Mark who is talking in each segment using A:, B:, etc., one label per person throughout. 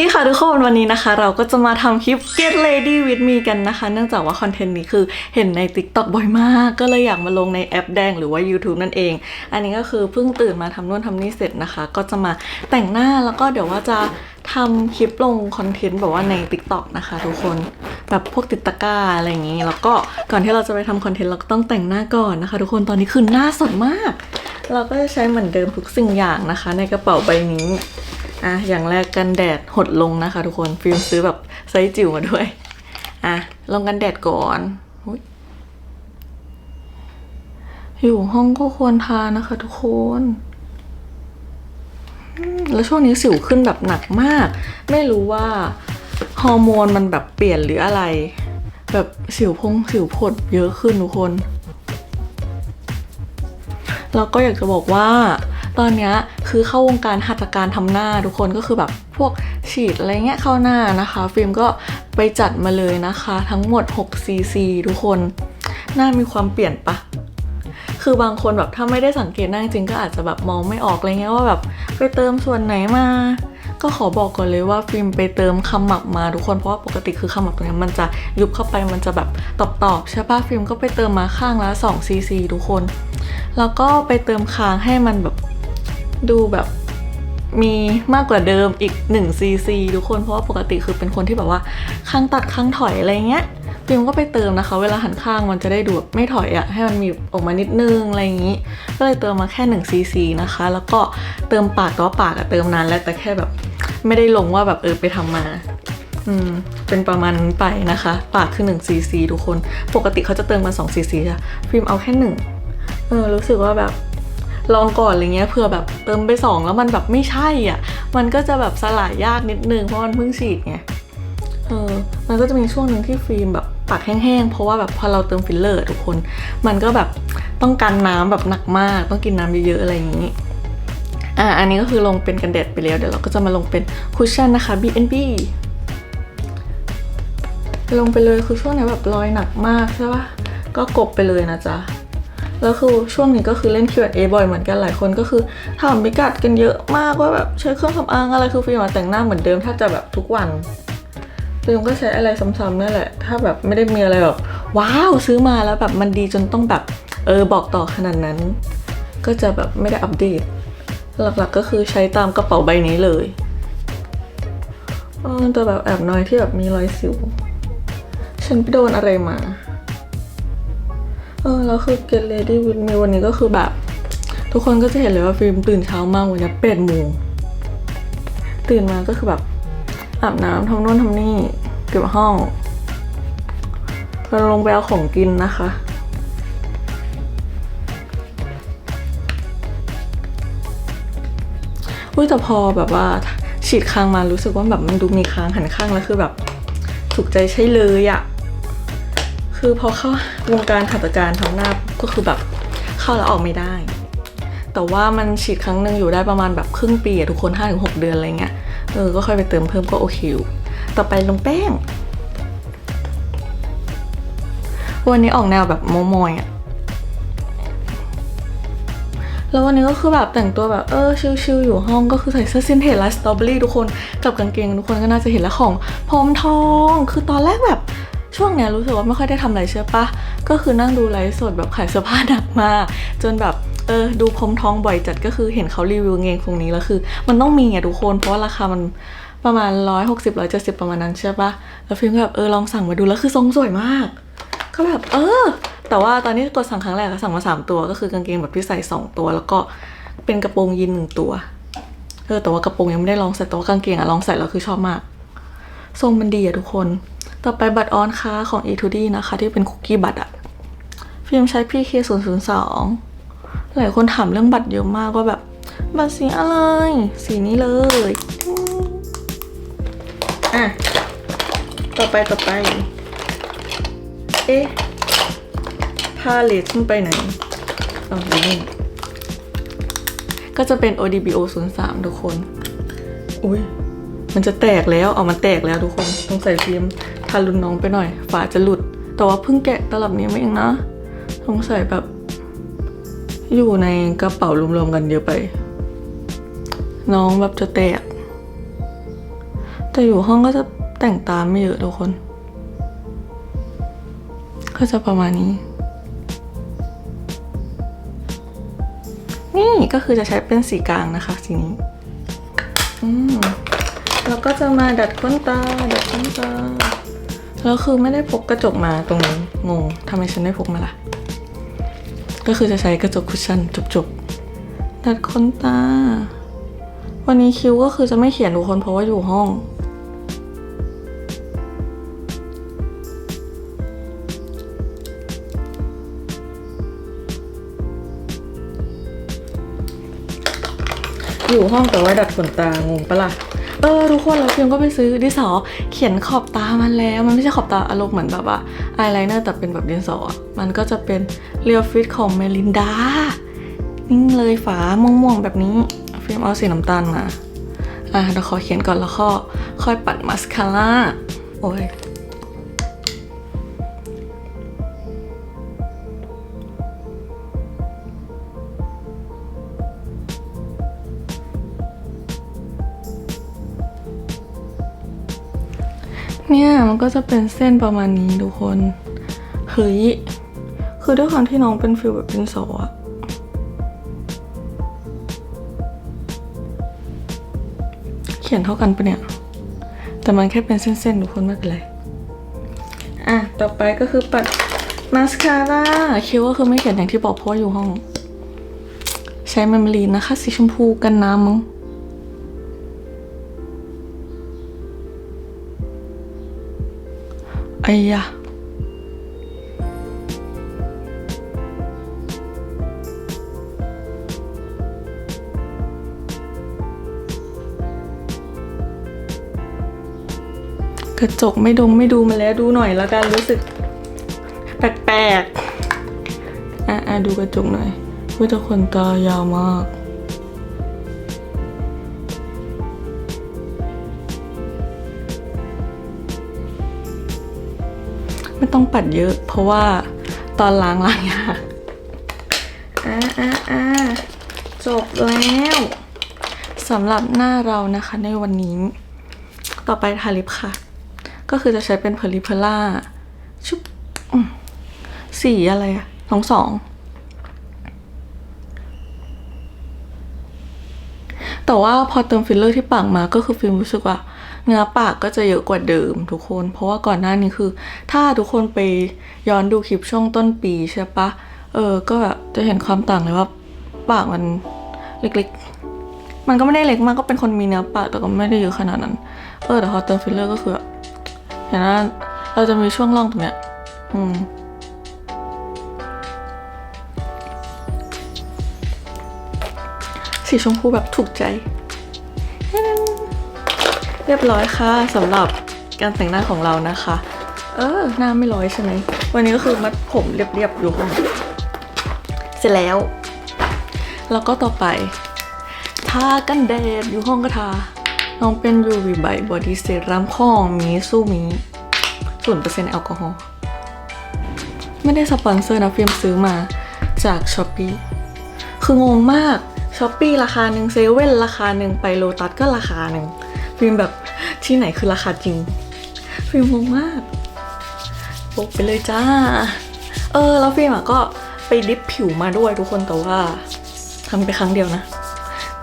A: ดีค่ะทุกคนวันนี้นะคะ เราก็จะมาทำคลิป Get Lady with Me กันนะคะ เนื่องจากว่าคอนเทนต์นี้คือเห็นใน TikTok บ่อยมาก ก็เลยอยากมาลงในแอปแดงหรือว่า YouTube นั่นเอง อันนี้ก็คือเพิ่งตื่นมาทำนู่นทำนี่เสร็จนะคะ ก็จะมาแต่งหน้าแล้วก็เดี๋ยวว่าจะทำคลิปลงคอนเทนต์แบบว่าใน TikTok นะคะทุกคนแบบพวกติดตะก้าอะไรอย่างนี้ แล้วก็ก่อนที่เราจะไปทำคอนเทนต์เราก็ต้องแต่งหน้าก่อนนะคะ ทุกคนตอนนี้คือหน้าสดมาก เราก็จะใช้เหมือนเดิมทุกสิ่งอย่างนะคะ ในกระเป๋าใบนี้ อะอย่างแรกกันแดดหดลงนะคะ ทุกคนฟิล์มซื้อแบบไซส์จิ๋วมาด้วย อะลงกันแดดก่อนอยู่ห้องก็ควรทานะคะ ทุกคนแล้วช่วงนี้สิวขึ้นแบบหนักมาก ไม่รู้ว่าฮอร์โมนมันแบบเปลี่ยนหรืออะไร แบบสิวพงสิวผดเยอะขึ้นทุกคน แล้วก็อยากจะบอกว่า ตอนนี้คือเข้าวงการหัตถการทำหน้าทุกคนก็คือแบบพวกฉีดอะไรเงี้ยเข้าหน้านะคะ ฟิล์มก็ไปจัดมาเลยนะคะ ทั้งหมด6 cc ทุกคน หน้ามีความเปลี่ยนปะคือบางคนแบบถ้าไม่ได้สังเกตหน้าจริงก็อาจจะแบบมองไม่ออกอะไรเงี้ยว่าแบบไปเติมส่วนไหนมาก็ขอบอกก่อนเลยว่าฟิล์มไปเติมขมับมาทุกคนเพราะว่าปกติคือขมับตรงนี้มันจะยุบเข้าไปมันจะแบบตอบๆใช่ปะฟิล์มก็ไปเติมมาข้างละ2 cc ทุกคน แล้วก็ไปเติมคางให้มันแบบ ดูแบบมีมากกว่าเดิมอีก1 cc ทุกคนเพราะว่าปกติคือเป็นคนที่แบบว่าข้างตัดข้างถอยอะไรเงี้ยฟิล์มก็ไปเติมนะคะ เวลาหันข้างมันจะได้ดูแบบไม่ถอยอะให้มันมีออกมานิดนึงอะไรอย่างนี้ ก็เลยเติมมาแค่1 cc นะคะ แล้วก็เติมปากต่ว่าปากอะเติมนานแล้วแต่แค่แบบไม่ได้ลงว่าแบบเออไปทำมาอืมเป็นประมาณนั้ไปนะคะ ปากคือ1 cc ทุกคน ปกติเขาจะเติมมา2 cc อะฟิล์มเอาแค่หนึ่งเออรู้สึกว่าแบบ ลองก่อนอะไรเงี้ยเผื่อแบบเติมไปสองแล้วมันแบบไม่ใช่อะ มันก็จะแบบสลายยากนิดนึงเพราะมันเพิ่งฉีดไงเออมันก็จะมีช่วงหนึ่งที่ฟิล์มแบบปากแห้งๆ เพราะว่าแบบพอเราเติมฟิลเลอร์ทุกคน มันก็แบบต้องการน้ำแบบหนักมาก ต้องกินน้ำเยอะๆอะไรอย่างนี้ อะอันนี้ก็คือลงเป็นกันแดดไปแล้ว เดี๋ยวเราก็จะมาลงเป็นคุชชั่นนะคะ B&B ลงไปเลยคือช่วงนี้แบบรอยหนักมากใช่ปะก็กบไปเลยนะจ๊ะ แล้วคือช่วงนี้ก็คือเล่น Q&A บ่อยเหมือนกันหลายคนก็คือถามพิกัดกันเยอะมากว่าแบบใช้เครื่องสำอางอะไรคือฟิล์มแต่งหน้าเหมือนเดิมถ้าจะแบบทุกวันฟิล์มก็ใช้อะไรซ้ำๆนั่นแหละ ถ้าแบบไม่ได้มีอะไรแบบว้าวซื้อมาแล้วแบบมันดีจนต้องแบบเออบอกต่อขนาดนั้น ก็จะแบบไม่ได้อัปเดต หลักๆก็คือใช้ตามกระเป๋าใบนี้เลยเออแต่แบบแอบน้อยที่แบบมีรอยสิว ฉันไปโดนอะไรมา เออแล้วคือ Get Ready with Me วันนี้ก็คือแบบ ทุกคนก็จะเห็นเลยว่าฟิล์มตื่นเช้ามากวันนี้แปดโมงตื่นมาก็คือแบบอาบน้ำทำโน่นทำนี่เก็บห้องเราลงไปเอาของกินนะคะ อุ้ยแต่พอแบบว่าฉีดคางมารู้สึกว่าแบบมันดูมีค้างหันข้างแล้วคือแบบถูกใจใช่เลยอะ คือพอเข้าวงการหัตถการทำหน้าก็คือแบบเข้าแล้วออกไม่ได้ แต่ว่ามันฉีดครั้งหนึ่งอยู่ได้ประมาณแบบครึ่งปีอะทุกคน 5-6 เดือนอะไรเงี้ยเออก็ค่อยไปเติมเพิ่มก็โอเคอยู่ต่อไปลงแป้ง วันนี้ออกแนวแบบโมโมยอะแล้ววันนี้ก็คือแบบแต่งตัวแบบเออชิลๆอยู่ห้องก็คือใส่เสื้อซินเทจไลท์สตรอเบอรี่ทุกคนกับกางเกงทุกคนก็น่าจะเห็นแล้วของพรมทอง คือตอนแรกแบบ ช่วงเนี้ยรู้สึกว่าไม่ค่อยได้ทำอะไรใช่ปะก็คือนั่งดูไลฟ์สดแบบขายเสื้อผ้าหนักมากจนแบบเออดูพรมทองบ่อยจัดก็คือเห็นเขารีวิวเงงตรงนี้แล้วคือ มันต้องมีอะทุกคนเพราะว่าราคามันประมาณ160 170ประมาณนั้นใช่ปะแล้วฟิล์มก็แบบเออลองสั่งมาดูแล้วคือทรงสวยมาก ก็แบบเออ แต่ว่าตอนนี้กดสั่งครั้งแรกก็สั่งมาสามตัวก็คือกางเกงแบบที่ใส่สองตัว แล้วก็เป็นกระโปรงยีนหนึ่งตัวเออแต่ว่ากระโปรงยังไม่ได้ลองใส่แต่ว่ากางเกงอะลองใส่แล้วคือชอบมาก ทรงมันดีอะทุกคน ต่อไปบัตรออนค้าของ e 2 d นะคะ ที่เป็นคุกกี้บัตรอะฟิล์มใช้ PK 0 0 2 หลายคนถามเรื่องบัตรเยอะมากว่าแบบ บัตรสีอะไร สีนี้เลย อะ ต่อไปต่อไป เอ๊ะพาเลทมันไปไหนเอาดูนี่ก็จะเป็น ODBO 03ทุกคน อุ้ยมันจะแตกแล้ว เอามันแตกแล้วทุกคน ต้องใส่ฟิล์ม ทารุนน้องไปหน่อย ฝาจะหลุด แต่ว่าเพิ่งแกะตลับนี้มาเองนะสงสัยแบบ อยู่ในกระเป๋ารวมๆกันเยอะไป น้องแบบจะแตก แต่อยู่ห้องก็จะแต่งตามไม่เยอะทุกคน ก็จะประมาณนี้ นี่ก็คือจะใช้เป็นสีกลางนะคะสีนี้ อืมแล้วก็จะมาดัดขนตา ดัดขนตา แล้วคือไม่ได้พกกระจกมาตรงนี้งงทำไมฉันได้พกมาล่ะ ก็คือจะใช้กระจกคุชชั่นจบๆดัดขนตา วันนี้คิวก็คือจะไม่เขียนทุกคนเพราะว่าอยู่ห้อง อยู่ห้องแต่ว่าดัดขนตางงปะล่ะ เออทุกคนแล้วพิมก็ไปซื้อดินสอเขียนขอบตามันแล้ว มันไม่ใช่ขอบตาอารมณ์เหมือนแบบว่าอายไลเนอร์แต่เป็นแบบดินสอ มันก็จะเป็นเรียลฟิตของเมลินดานิ่งเลยฝาม่วงๆแบบนี้ฟิล์มเอาสีน้ำตาลมาอะเดี๋ยวขอเขียนก่อนแล้วก็ค่อยปัดมาสคาร่าโอ้ย เนี่ยมันก็จะเป็นเส้นประมาณนี้ทุกคน เฮ้ย คือด้วยความที่น้องเป็นฟิลแบบเป็นสออะเขียนเท่ากันปะเนี่ย แต่มันแค่เป็นเส้นๆทุกคนไม่เป็นไร อะ ต่อไปก็คือปัดมาสคาร่าคิดว่าคือไม่เขียนอย่างที่บอกเพราะว่าอยู่ห้อง ใช้เมมลีนนะคะ สีชมพูกันน้ำมั้ง อ้ยะกระจกไม่ดงไม่ดูมาแล้วดูหน่อยแล้วกันรู้สึก แปลกๆ อะอะดูกระจกหน่อยว่าแต่คนตายาวมาก ไม่ต้องปัดเยอะ เพราะว่าตอนล้างล้างยากอะอะอะจบแล้วสำหรับหน้าเรานะคะในวันนี้ ต่อไปทาลิปค่ะ ก็คือจะใช้เป็นเพอริเพล่าชุบสีอะไรอะสองสองแต่ว่าพอเติมฟิลเลอร์ที่ปากมาก็คือฟิล์มรู้สึกว่า เนื้อปากก็จะเยอะกว่าเดิมทุกคน เพราะว่าก่อนหน้านี้คือ ถ้าทุกคนไปย้อนดูคลิปช่วงต้นปีใช่ปะเออ ก็แบบจะเห็นความต่างเลยว่าปากมันเล็กๆ มันก็ไม่ได้เล็กมากก็เป็นคนมีเนื้อปากแต่ก็ไม่ได้เยอะขนาดนั้น เออแต่พอเติมฟิลเลอร์ก็คือเห็นว่าเราจะมีช่วงร่องตรงเนี้ย อืมสีชมพูแบบถูกใจ รียบร้อยค่ะสำหรับการแต่งหน้าของเรานะคะ เออหน้าไม่ร้อยใช่ไหมวันนี้ก็คือมัดผมเรียบๆอยู่ห้องเสร็จแล้ว แล้วก็ต่อไปทากันแดดอยู่ห้องก็ทาน้องเป็น UV by Body Serum ของมิซูมิศูนย์เปอร์เซ็นต์แอลกอฮอล์ไม่ได้สปอนเซอร์นะฟิล์มซื้อมาจากช้อปปีคืองงมากช้อปปีราคาหนึ่งเซเว่นราคาหนึ่งไปโลตัสก็ราคาหนึ่ง ฟิล์มแบบที่ไหนคือราคาจริง ฟิล์มงงมากโปกไปเลยจ้า เออ แล้วฟิล์มอะก็ไปดิฟผิวมาด้วยทุกคนแต่ว่าทำไปครั้งเดียวนะ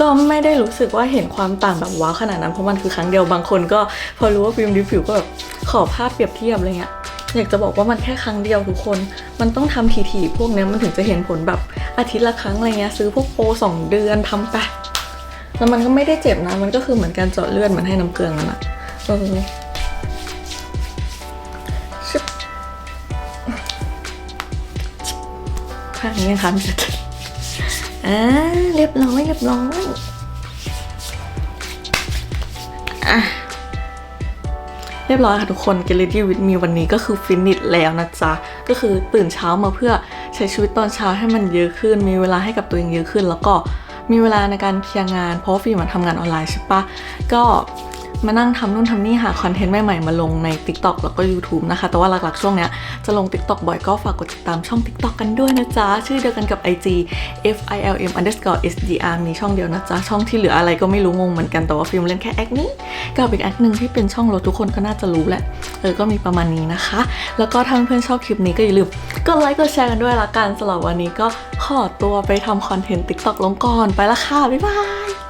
A: ก็ไม่ได้รู้สึกว่าเห็นความต่างแบบว้าวขนาดนั้นเพราะมันคือครั้งเดียวบางคนก็พอรู้ว่าฟิล์มดิฟผิวก็แบบขอภาพเปรียบเทียบอะไรเงี้ยอยากจะบอกว่ามันแค่ครั้งเดียวทุกคน มันต้องทำทีๆพวกเนี้ยมันถึงจะเห็นผลแบบอาทิตย์ละครั้งอะไรเงี้ยซื้อพวกโปรสองเดือนทำไป แล้วมันก็ไม่ได้เจ็บนะ มันก็คือเหมือนการเจาะเลือดมือนให้น้ำเกลือนั่นแหละเออชึบข้างนี้ยังทำเสร็จอ่าเรียบร้อยเรียบร้อยอะเรียบร้อยค่ะทุกคน Get Ready with Me วันนี้ก็คือฟินิชแล้วนะจ๊ะ ก็คือตื่นเช้ามาเพื่อใช้ชีวิตตอนเช้าให้มันเยอะขึ้น มีเวลาให้กับตัวเองเยอะขึ้น แล้วก็ มีเวลาในการเคลียร์งาน เพราะฟิล์มทำงานออนไลน์ใช่ปะก็ มานั่งทำนู่นทำนี่หาคอนเทนต์ใหม่ๆมาลงใน TikTok แล้วก็ YouTube นะคะ แต่ว่าหลักๆช่วงเนี้ยจะลง TikTok บ่อยก็ฝากกดติดตามช่อง TikTok กันด้วยนะจ๊ะ ชื่อเดียวกันกับ IG f i l m underscore s d r มีช่องเดียวนะจ๊ะ ช่องที่เหลืออะไรก็ไม่รู้งงเหมือนกันแต่ว่าฟิล์มเล่นแค่แอคนี้กับอีกแอคหนึ่งที่เป็นช่องรถทุกคนก็น่าจะรู้แหละเออก็มีประมาณนี้นะคะ แล้วก็ถ้าเพื่อนชอบคลิปนี้ก็อย่าลืมกดไลค์กดแชร์กันด้วยละกันสำหรับวันนี้ก็ขอตัวไปทำคอนเทนต์ TikTok ลงก่อนไปละค่ะบ๊ายบาย